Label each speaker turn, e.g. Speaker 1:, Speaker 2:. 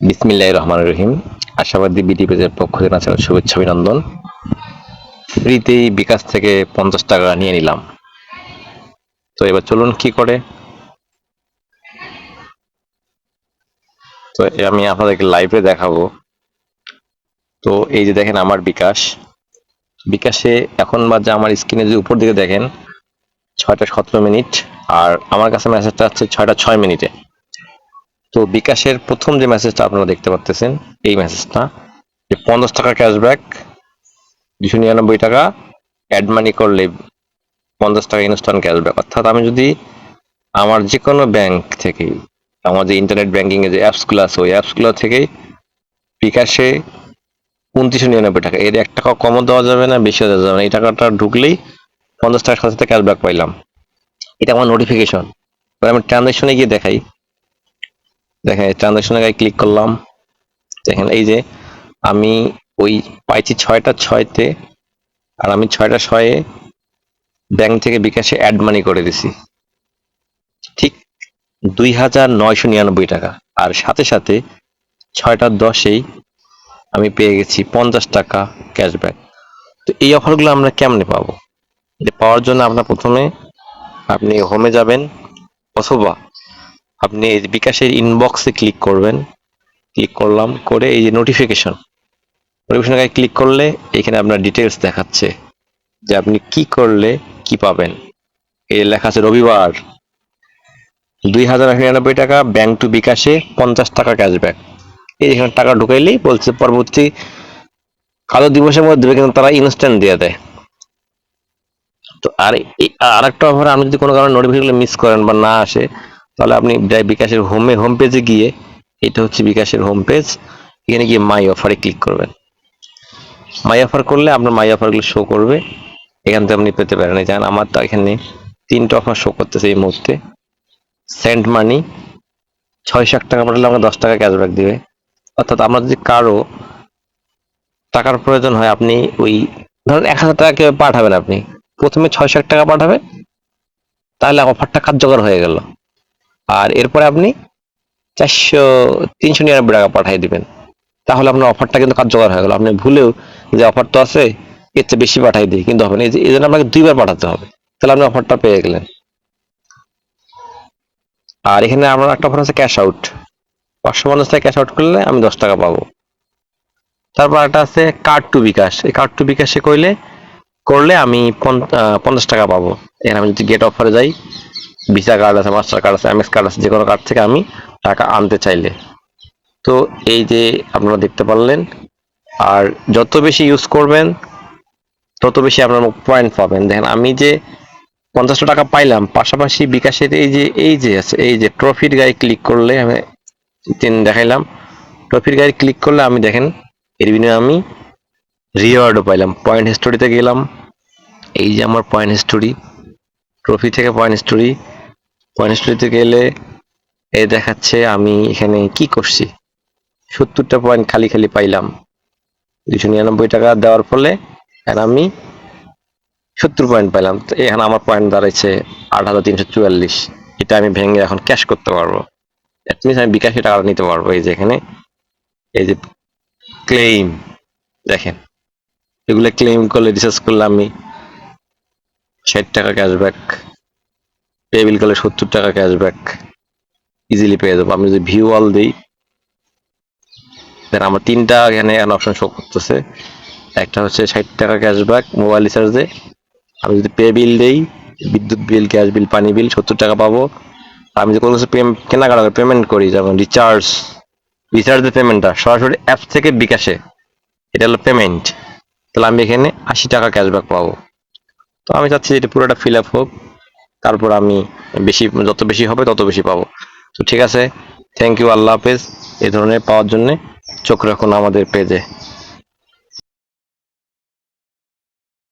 Speaker 1: বিসমিল্লাহ রহমান রহিম। আশাবাদী বিডি পেজের পক্ষ থেকে আছেন শুভেচ্ছা, অভিনন্দন। ফ্রিতেই বিকাশ থেকে পঞ্চাশ টাকা নিয়ে নিলাম। তো এবার চলুন কি করে? তো আমি আপনাদেরকে লাইভে দেখাবো। তো এই যে দেখেন আমার বিকাশ। বিকাশে এখন বা যে আমার স্ক্রিনে যদি উপর দিকে দেখেন, ছয়টা সতেরো মিনিট, আর আমার কাছে মেসেজটা আছে ছয়টা ছয় মিনিটে। তো বিকাশের প্রথম যে মেসেজটা আপনারা দেখতে পাচ্ছেন এই মেসেজটা যে পঞ্চাশ টাকা ক্যাশব্যাক দুশো নিরানব্বই টাকা অ্যাড মানি করলে পঞ্চাশ টাকা ইনস্ট্যান্ট ক্যাশব্যাক অর্থাৎ আমি যদি আমার যে কোনো ব্যাংক থেকেই আমার যে ইন্টারনেট ব্যাংকিং এর যে অ্যাপসগুলো আছে, ওই অ্যাপসগুলো থেকেই বিকাশে উনত্রিশশো নিরানব্বই টাকা, এর এক টাকা কমও দেওয়া যাবে না, বেশিও দেওয়া যাবে না। এই টাকাটা ঢুকলেই পঞ্চাশ টাকার সাথে সাথে ক্যাশব্যাক পাইলাম। এটা আমার নোটিফিকেশন এবার আমি ট্রানজাকশনে গিয়ে দেখাই। দেখেন ট্রানজাকশনে গায়ে ক্লিক করলাম। দেখেন, এই যে আমি ওই পাইছি ছয়টা ছয়তে, আর আমি ছয়টা ছয়ে ব্যাংক থেকে বিকাশে অ্যাড মানি করে দিছি। ঠিক দুই হাজার নয়শো নিরানব্বই টাকা। আর সাথে সাথে ছয়টা দশেই আমি পেয়ে গেছি পঞ্চাশ টাকা ক্যাশব্যাক তো এই অফারগুলো আমরা কেমনে পাবো? পাওয়ার জন্য আপনার প্রথমে আপনি হোমে যাবেন অথবা আপনি এই বিকাশের ইনবক্সে ক্লিক করবেন ক্লিক করলাম, করে এই যে নোটিফিকেশন নোটিফিকেশন ক্লিক করলে এখানে আপনার ডিটেলস দেখাচ্ছে যে আপনি কি করলে কি পাবেন। এই লেখা আছে রবিবার, দুই হাজার নিরানব্বই টাকা ব্যাংক টু বিকাশে পঞ্চাশ টাকা ক্যাশব্যাক এই এখানে টাকা ঢুকাইলেই বলছে পরবর্তী কালো দিবসের মধ্যে দেবে কিন্তু তারা ইনস্ট্যান্ট দিয়ে দেয়। তো আর আর একটা অফার আপনি যদি কোনো কারণে নোটিফিকেশন মিস করেন বা না আসে তাহলে আপনি বিকাশের হোমে হোম পেজে গিয়ে এটা হচ্ছে বিকাশের হোম পেজ এখানে গিয়ে মাই অফারে ক্লিক করবেন। মাই অফার করলে আপনার মাই অফারগুলো শো করবে। এখান থেকে আপনি পেতে পারেন। যেমন আমার তো এখানে তিনটা অফার শো করতেছে এই মুহূর্তে। সেন্ট মানি ছয় লাখ টাকা পাঠালে আমাকে দশ টাকা ক্যাশব্যাক দিবে। অর্থাৎ আমরা যদি কারও টাকার প্রয়োজন হয়, আপনি ওই ধরেন এক হাজার টাকা কেউ পাঠাবেন আপনি? প্রথমে ছয় লাখ টাকা পাঠাবেন তাহলে অফারটা কার্যকর হয়ে গেল। আর এরপরে আপনি চারশো, তিনশো নিরানব্বই টাকা পাঠিয়ে দিবেন। তাহলে আপনার অফারটা কিন্তু কার্যকর হয়ে গেল। আপনি ভুলেও যে অফার তো আছে, এর চেয়ে বেশি পাঠাই দিই কিন্তু হবে না। এই জন্য আপনাকে দুইবার পাঠাতে হবে। তাহলে আপনি অফারটা পেয়ে গেলেন। আর এখানে আমার একটা অফার আছে ক্যাশ আউট পাঁচশো পঞ্চাশ টাকা ক্যাশ আউট করলে আমি দশ টাকা পাবো। তারপর একটা আছে কার্ড টু বিকাশ। এই কার্ড টু বিকাশে কইলে করলে আমি পঞ্চাশ টাকা পাবো। এখানে আমি যদি গেট অফারে যাই ভিসা কার্ড আছে মাস্টার কার্ড আছে এমএস কার্ড আছে, যে কোনো কার্ড থেকে আমি টাকা আনতে চাইলে। তো এই যে আপনারা দেখতে পারলেন, আর যত বেশি ইউজ করবেন, তত বেশি আপনার পয়েন্ট পাবেন। দেখেন, আমি যে পঞ্চাশটা টাকা পাইলাম, পাশাপাশি বিকাশের এই যে এই যে আছে, এই যে ট্রফির গায়ে ক্লিক করলে আমি তিন দেখাইলাম। ট্রফির গায়ে ক্লিক করলে আমি দেখেন, এর বিনিময়ে আমি রিওয়ার্ডও পাইলাম। পয়েন্ট হিস্টোরিতে গেলাম। এই যে আমার পয়েন্ট হিস্টোরি ট্রফি থেকে পয়েন্ট হিস্টোরি পয়েন্ট হিস্টোরিতে গেলে এই দেখাচ্ছে আমি এখানে কি করছি। সত্তরটা পয়েন্ট খালি খালি পাইলাম। দুশো নিরানব্বই টাকা দেওয়ার ফলে এখন আমি সত্তর পয়েন্ট পাইলাম। তো এখানে আমার পয়েন্ট দাঁড়াইছে আট হাজার তিনশো চুয়াল্লিশ। এটা আমি ভেঙে এখন ক্যাশ করতে পারব। মিনস আমি বিকাশে টাকা নিতে পারব। এই যে এখানে, এই যে ক্লেইম দেখেন। এগুলো ক্লেম করলে রিসার্চ করলে আমি ষাট টাকা ক্যাশব্যাক পে বিল করলে সত্তর টাকা ক্যাশব্যাক ইজিলি পেয়ে যাব। আমি যদি ভিউ অল দিই দেন আমার তিনটা এখানে অপশন শো করতেছে। একটা হচ্ছে ষাট টাকা ক্যাশব্যাক মোবাইল রিচার্জে আমি যদি পে বিল দিই, বিদ্যুৎ বিল গ্যাস বিল পানি বিল সত্তর টাকা পাবো। আমি যদি কোনো কিছু কেনাকাটা পেমেন্ট করি, যেমন রিচার্জ রিচার্জের পেমেন্টটা সরাসরি অ্যাপ থেকে বিকাশে। এটা হলো পেমেন্ট তাহলে আমি এখানে আশি টাকা ক্যাশব্যাক পাবো। তো আমি চাচ্ছি এটা পুরোটা ফিল আপ হোক। তারপর আমি বেশি, যত বেশি হবে তত বেশি পাবো। তো ঠিক আছে থ্যাংক ইউ আল্লাহ হাফেজ, এ ধরনের পাওয়ার জন্যে। চোখ রাখুন আমাদের পেজে